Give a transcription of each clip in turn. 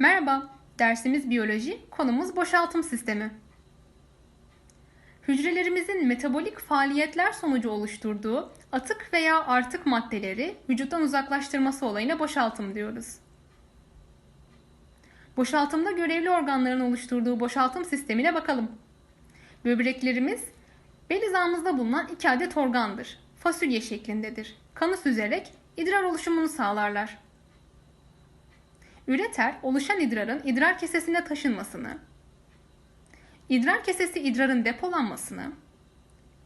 Merhaba, dersimiz biyoloji, konumuz boşaltım sistemi. Hücrelerimizin metabolik faaliyetler sonucu oluşturduğu atık veya artık maddeleri vücuttan uzaklaştırması olayına boşaltım diyoruz. Boşaltımda görevli organların oluşturduğu boşaltım sistemine bakalım. Böbreklerimiz bel hizamızda bulunan iki adet organdır. Fasulye şeklindedir. Kanı süzerek idrar oluşumunu sağlarlar. Üreter, oluşan idrarın idrar kesesine taşınmasını, idrar kesesi idrarın depolanmasını,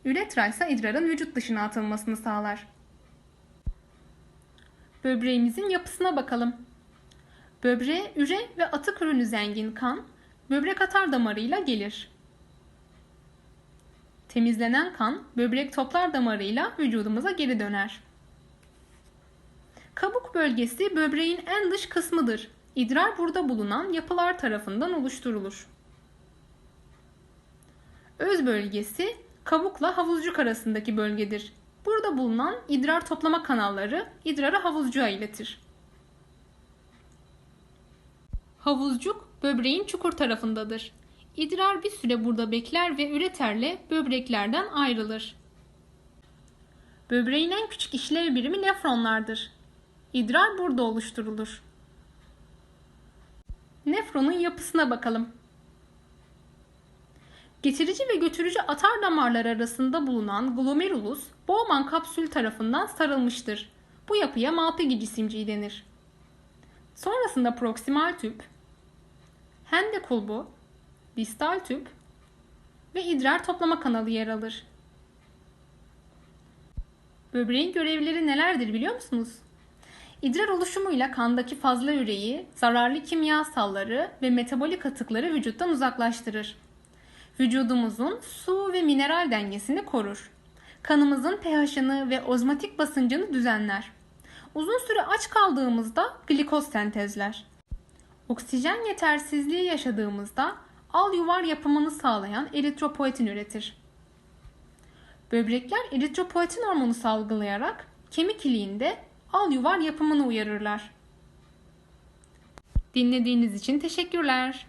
üretra ise idrarın vücut dışına atılmasını sağlar. Böbreğimizin yapısına bakalım. Böbreğe üre ve atık ürünü zengin kan, böbrek atar damarıyla gelir. Temizlenen kan, böbrek toplar damarıyla vücudumuza geri döner. Kabuk bölgesi böbreğin en dış kısmıdır. İdrar burada bulunan yapılar tarafından oluşturulur. Öz bölgesi kabukla havuzcuk arasındaki bölgedir. Burada bulunan idrar toplama kanalları idrarı havuzcuğa iletir. Havuzcuk böbreğin çukur tarafındadır. İdrar bir süre burada bekler ve üreterle böbreklerden ayrılır. Böbreğin en küçük işlev birimi nefronlardır. İdrar burada oluşturulur. Nefronun yapısına bakalım. Getirici ve götürücü atar damarlar arasında bulunan glomerulus Bowman kapsül tarafından sarılmıştır. Bu yapıya Malpighi cisimciği denir. Sonrasında proksimal tüp, hende kulbu, distal tüp ve idrar toplama kanalı yer alır. Böbreğin görevleri nelerdir biliyor musunuz? İdrar oluşumuyla kandaki fazla üreyi, zararlı kimyasalları ve metabolik atıkları vücuttan uzaklaştırır. Vücudumuzun su ve mineral dengesini korur. Kanımızın pH'ını ve ozmotik basıncını düzenler. Uzun süre aç kaldığımızda glikoz sentezler. Oksijen yetersizliği yaşadığımızda al yuvar yapımını sağlayan eritropoetin üretir. Böbrekler eritropoetin hormonu salgılayarak kemik iliğinde al yuvar yapımını uyarırlar. Dinlediğiniz için teşekkürler.